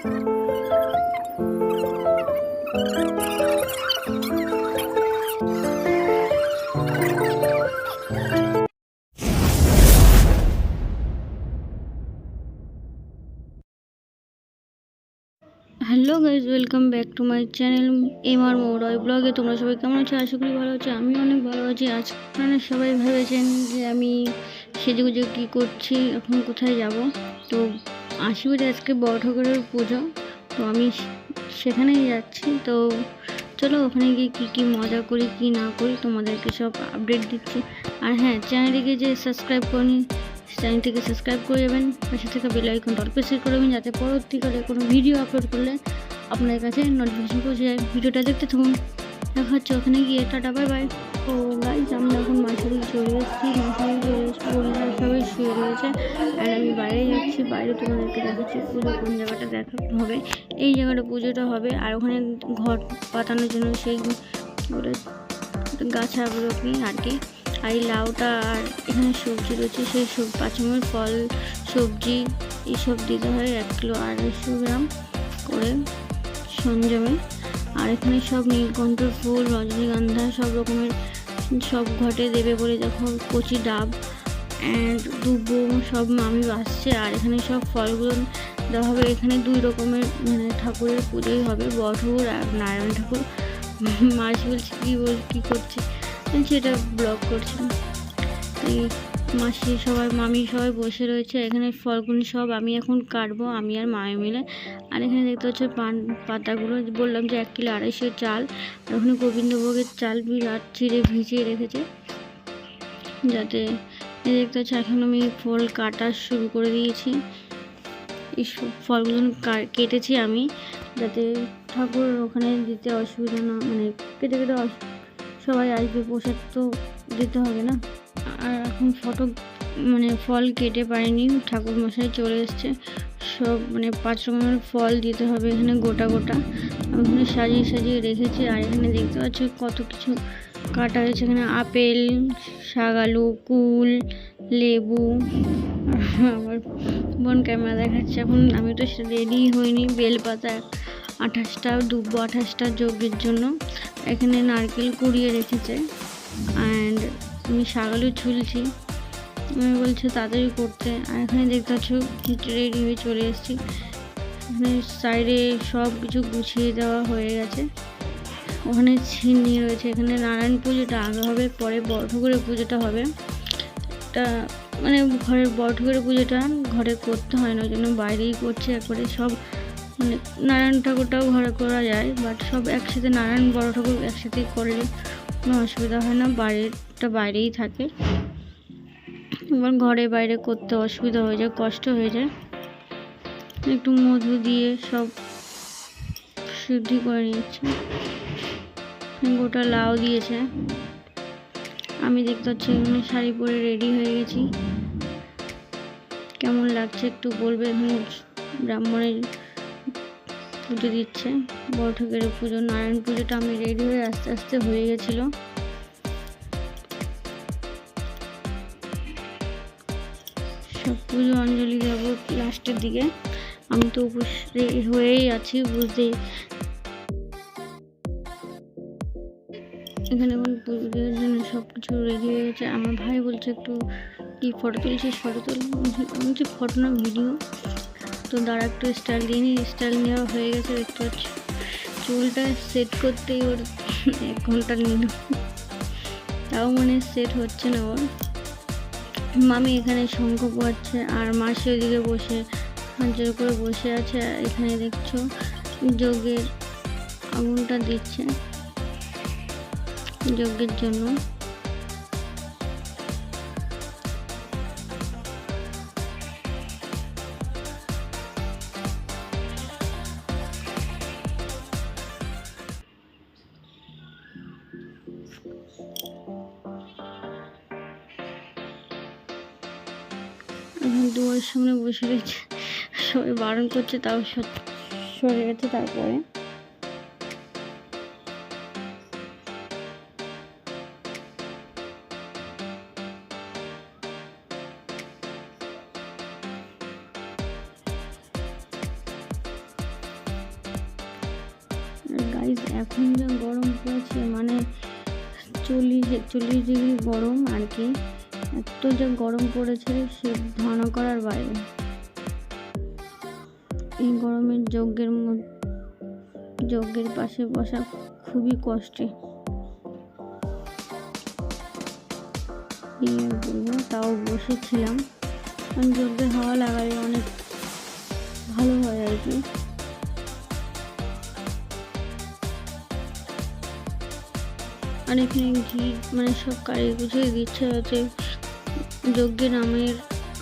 Hello guys, welcome back to my channel M R মৌরয় ব্লগে। তোমরা সবাই কেমন আছো? আশা করি ভালো আছো আমি অনেক ভালো আছি। আজ সবাই ভেবেছেন যে আমি সেজেগুজে কী করছি, এখন কোথায় যাব? তো আশিবারে আজকে বড় ঠাকুরের পুজো, তো আমি সেখানেই যাচ্ছি। তো চলো ওখানে গিয়ে কী কী মজা করি, কী না করি, তোমাদেরকে সব আপডেট দিচ্ছি। আর হ্যাঁ চ্যানেলটিকে যে সাবস্ক্রাইব করিনি চ্যানেলটিকে সাবস্ক্রাইব করে যাবেন। পাশে থেকে বেল আইকন অল প্রেস করে দেবেন যাতে পরবর্তীকালে কোনো ভিডিও আপলোড করলে আপনার কাছে নোটিফিকেশন পৌঁছে যায়। ভিডিওটা দেখতে থাকুন। দেখা হচ্ছে ওখানে গিয়ে, টাটা বাই বাই তো গাইজ আমরা এখন মাছারি চলে এসেছি। মাছারি চলে এসেছি বোনেরা সবাই শুয়ে রয়েছে। আর আমি বাইরে যাচ্ছি। বাইরে তোমাদেরকে দেখাচ্ছি পুজো, কোন জায়গাটা দেখা হবে। এই জায়গাটা পুজোটা হবে। আর ওখানে ঘর পাতানোর জন্য সেই ওটা গাছাগুলো কি আর কি। আর এই লাউটা আর এখানে সবজি রয়েছে। সেই সব পাঁচমের ফল, সবজি, এইসব দিতে হয়। এক কিলো আড়াইশো গ্রাম করে সঞ্জমে। আর এখানে সব নীলকণ্ঠ ফুল, রজনীগন্ধা সব রকমের সব ঘটে দেবে বলে দেখো কচি ডাব অ্যান্ড দুব্বো সব মামি বাসছে আর এখানে সব ফলগুলো দেওয়া হবে। এখানে দুই রকমের মানে ঠাকুরের পুজোই হবে বড় আর নারায়ণ ঠাকুর। মাসি বলছে, কী বল, কী করছে সেটা ব্লগ করছি এই মাসি সবাই, মামি সবাই বসে রয়েছে। এখানে ফলগুলো সব আমি এখন কাটবো, আমি আর মামি মিলে। আর এখানে দেখতে হচ্ছে পান, পাতাগুলো। বললাম যে এক কিলো আড়াইশো চাল। আর ওখানে গোবিন্দভোগের চাল বিরাট চিড়ে ভিজিয়ে রেখেছে। যাতে দেখতে হচ্ছে এখন আমি ফল কাটা শুরু করে দিয়েছি। এই ফলগুলো কেটেছি আমি। যাতে ঠাকুর ওখানে দিতে অসুবিধা না মানে কেটে কেটে সবাই আসবে, প্রসাদ তো দিতে হবে না। আর এখন ফটো মানে ফল কেটে পারিনি, ঠাকুর মশাই চলে এসছে। সব মানে পাঁচ রকমের ফল দিতে হবে এখানে গোটা গোটা। এখানে সাজিয়ে সাজিয়ে রেখেছি, আর এখানে দেখতে পাচ্ছ কত কিছু কাটা হয়েছে। এখানে আপেল শাগালু কুল, লেবু আমার বোন ক্যামেরা দেখাচ্ছে। এখন আমি তো রেডি হইনি, বেলপাতা আঠাশটা, দুব্বো আঠাশটা যজ্ঞের জন্য। এখানে নারকেল কুড়িয়ে রেখেছে। অ্যান্ড আমি শাগালু ঝুলছি। আমি বলছে তাড়াতাড়ি করতে। আর এখানে দেখতে পাচ্ছ রেডি হয়ে চলে এসেছি। এখানে সাইডে সব কিছু গুছিয়ে দেওয়া হয়ে গেছে। ওখানে ছিন্নি রয়েছে। এখানে নারায়ণ পুজোটা আগে হবে, পরে বড় ঠাকুরের পুজোটা হবে। এটা মানে ঘরের বড় ঠাকুরের পুজোটা ঘরে করতে হয় না, ওই জন্য বাইরেই করছে একবারে। সব মানে নারায়ণ ঠাকুরটাও ঘরে করা যায় বাট সব একসাথে নারায়ণ, বড় ঠাকুর একসাথেই করলে কোনো অসুবিধা হয় না। বাইরেটা বাইরেই থাকে। এবার ঘরে বাইরে করতে অসুবিধা হয়ে যায়, কষ্ট হয়ে যায়। একটু মধু দিয়ে সব শুদ্ধি করে নিচ্ছে। গোটা লাউ দিয়েছে। আমি দেখতে পাচ্ছি এখানে শাড়ি পরে রেডি হয়ে গেছি। কেমন লাগছে একটু বলবে? এখানে ব্রাহ্মণের পুজো দিচ্ছে। বড় ঠাকুরের পুজো, নারায়ণ পুজোটা আমি রেডি হয়ে আস্তে আস্তে হয়ে গেছিল। পুজো অঞ্জলি দেবো লাস্টের দিকে। আমি তো উপোস হয়েই আছি বুঝতেই এখানে এখন পুজো দেওয়ার জন্য সব কিছু রেডি হয়ে গেছে। আমার ভাই বলছে একটু কি ফটো তুলছিস? ফটো তুল। বলছি ফটো না ভিডিও তো দাঁড়া, একটু স্টাইল দিয়ে নিই স্টাইল নেওয়া হয়ে গেছে, দেখতে পাচ্ছি। চুলটা সেট করতেই ওর এক ঘণ্টা নিল তাও মানে সেট হচ্ছে না ওর। মামি এখানে শঙ্খ পড়ছে আর মাসি ওদিকে বসে হাজার করে বসে আছে আর এখানে দেখছ যজ্ঞের আগুনটা দিচ্ছে যজ্ঞের জন্য। এখন দুয়ারের সামনে বসে রয়েছে। সবাই বারণ করছে, তাও সরে গেছে তারপরে। এখন যা গরম পড়েছে মানে চল্লিশ একচল্লিশ ডিগ্রি গরম আর কি। এত যে গরম পড়েছে সে ধারণা করার বাইরে। এই গরমের যজ্ঞের যজ্ঞের পাশে বসা খুবই কষ্টে। তাও বসেছিলাম। কারণ যজ্ঞের হাওয়া লাগালে অনেক ভালো হয় আর কি। আর ঘি মানে সব কারিয়ে গুছিয়ে দিচ্ছে যাতে যজ্ঞে নামের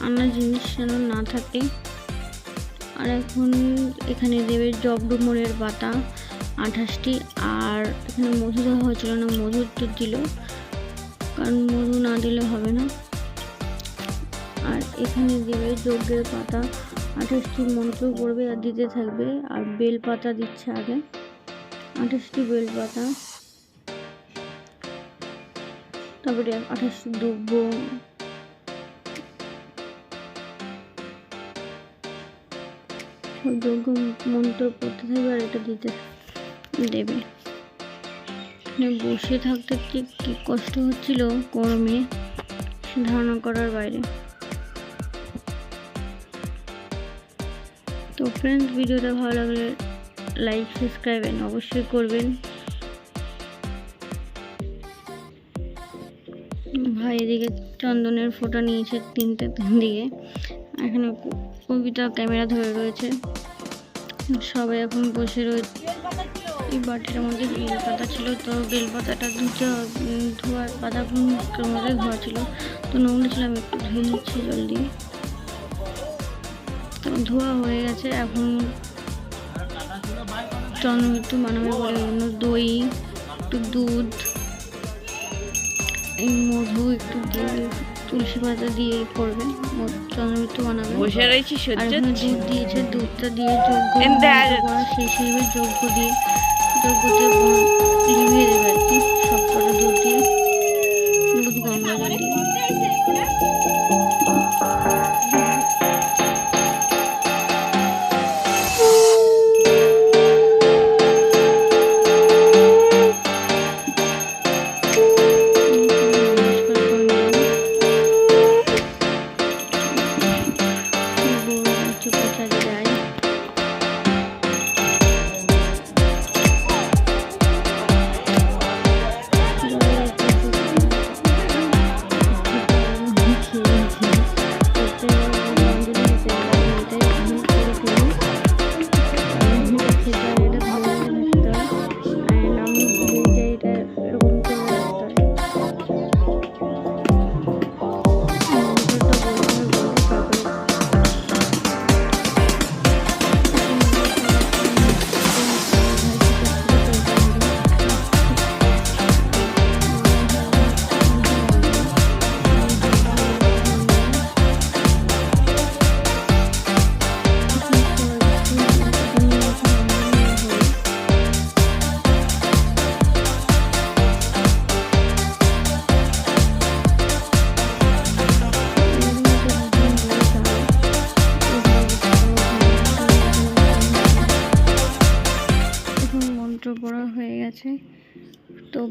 আনা জিনিস যেন না থাকে। আর এখন এখানে দেবে জবডুমুরের পাতা আঠাশটি। আর এখানে মধু দেওয়া হয়েছিল না মধু তো দিল। কারণ মধু না দিলে হবে না। আর এখানে দেবে যজ্ঞের পাতা আঠাশটি মন্ত্র পড়বে আর দিতে থাকবে। আর বেল পাতা দিচ্ছে আগে। আঠাশটি বেল পাতা। তারপরে আঠাশটি দুব্ব যজ্ঞ মন্ত্র পড়তে থাকবে আর এটা দিতে দেবে। বসে থাকতে কি কি কষ্ট হচ্ছিল গরমে ধারণা করার বাইরে। তো ফ্রেন্ডস ভিডিওটা ভালো লাগলে লাইক সাবস্ক্রাইব অবশ্যই করবেন। ভাই এদিকে চন্দনের ফোটা নিয়েছে তিনটে দিকে। এখানে কবিতা ক্যামেরা ধরে রয়েছে। সবাই এখন বসে রয়েছে এই বাটিটার মধ্যে বেলপাতা ছিল, তো বেলপাতাটা ধুতে ধোয়ার পাতা মধ্যে ধোয়া ছিল। তো নোংরা ছিল, আমি একটু ধুয়ে নিচ্ছি জলদি। তো ধোয়া হয়ে গেছে, এখন চন্দ্রমৃত্যু বানাবে বলে অন্য দই, একটু দুধ, এই মধু একটু দিয়ে তুলসী পাতা দিয়ে করবে চন্দ্রমিত্র বানাবেন। বানাবে বসে রয়েছি সহ্য দুধ দিয়েছে দুধটা দিয়ে যোগ্য শেষ হিসেবে যোগ্য দিয়ে যোগ্যতে লিভিয়ে দেবে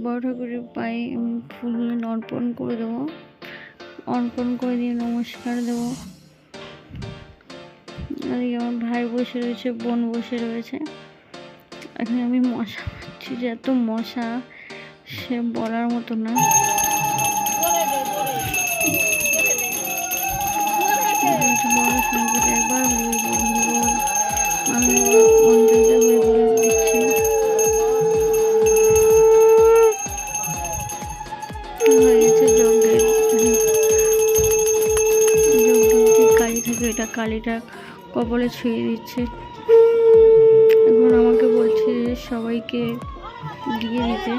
বড় ঠাকুরের পায়ে ফুলগুলো অর্পণ করে দেবো। অর্পণ করে দিয়ে নমস্কার দেবো। আর আমার ভাই বসে রয়েছে, বোন বসে রয়েছে। এখানে আমি মশা পাচ্ছি যে এত মশা সে বলার মতো না। একবার আমি কালিটা কপালে ছুঁয়ে দিচ্ছে। এখন আমাকে বলছে সবাইকে দিয়ে দিতে।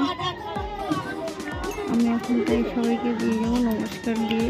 আমি এখন তাই সবাইকে দিয়ে যাব নমস্কার দিয়ে।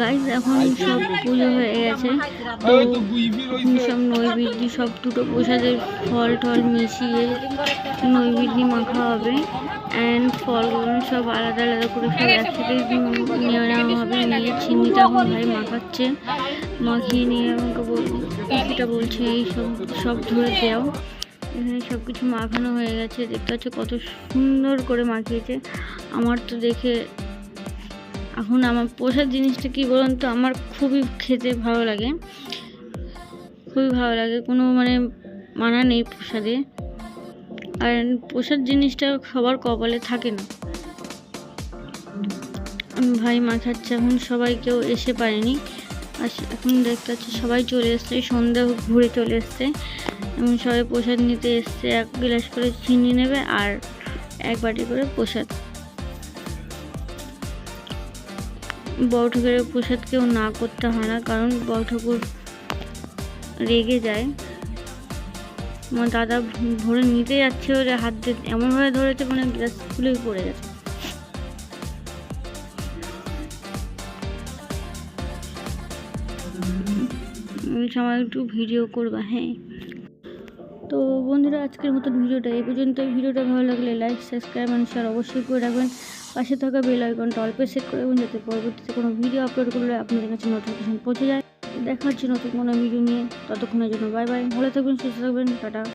গাইজ এখন সব পুজো হয়ে গেছে। তো সব নৈবেদ্য সব দুটো প্রসাদের ফল টল মিশিয়ে নৈবেদ্য মাখা হবে। অ্যান্ড ফলগুলো সব আলাদা আলাদা করে সব একসাথে নিয়ে নেওয়া হবে। নিয়ে চিনিটা এখন ভাই মাখাচ্ছে। মাখিয়ে নিয়ে আমাকে বল, পিসিটা বলছে, এই সব সব ধরে দেও। এখানে সব কিছু মাখানো হয়ে গেছে। দেখতে পাচ্ছ কত সুন্দর করে মাখিয়েছে। আমার তো দেখে এখন আমার প্রসাদ জিনিসটা কি বলুন তো? আমার খুবই খেতে ভালো লাগে। খুবই ভালো লাগে। কোনো মানে মানা নেই প্রসাদে আর প্রসাদ জিনিসটা সবার কপালে থাকে না। ভাই মাখাচ্ছে এখন সবাই কেউ এসে পারেনি। আর এখন দেখতে পাচ্ছি সবাই চলে এসছে। সন্ধ্যা ঘুরে চলে এসছে। এখন সবাই প্রসাদ নিতে এসছে। এক গ্লাস করে চিনি নেবে আর এক বাটি করে প্রসাদ বড় ঠাকুরের প্রসাদ কেউ না করতে হয় না, কারণ বড় ঠাকুর রেগে যায়। আমার দাদা ভরে নিতে যাচ্ছে ওরে হাত দিয়ে এমনভাবে ধরেছে মানে গ্লাস খুলেই পড়ে গেছে। সময় একটু ভিডিও করবা হ্যাঁ? তো বন্ধুরা, আজকের মতো ভিডিওটা এই পর্যন্ত ভিডিওটা ভালো লাগলে লাইক সাবস্ক্রাইব অ্যান্ড শেয়ার অবশ্যই করে রাখবেন। পাশে থাকা বেল আইকনটা অল্পে সেট করে দেবেন যাতে পরবর্তীতে কোনো ভিডিও আপলোড করলে আপনাদের কাছে নোটিফিকেশন পৌঁছে যায়। দেখা হচ্ছে নতুন কোনো ভিডিও নিয়ে। ততক্ষণের জন্য বাই বাই ভালো থাকবেন, সুস্থ থাকবেন। টাটা।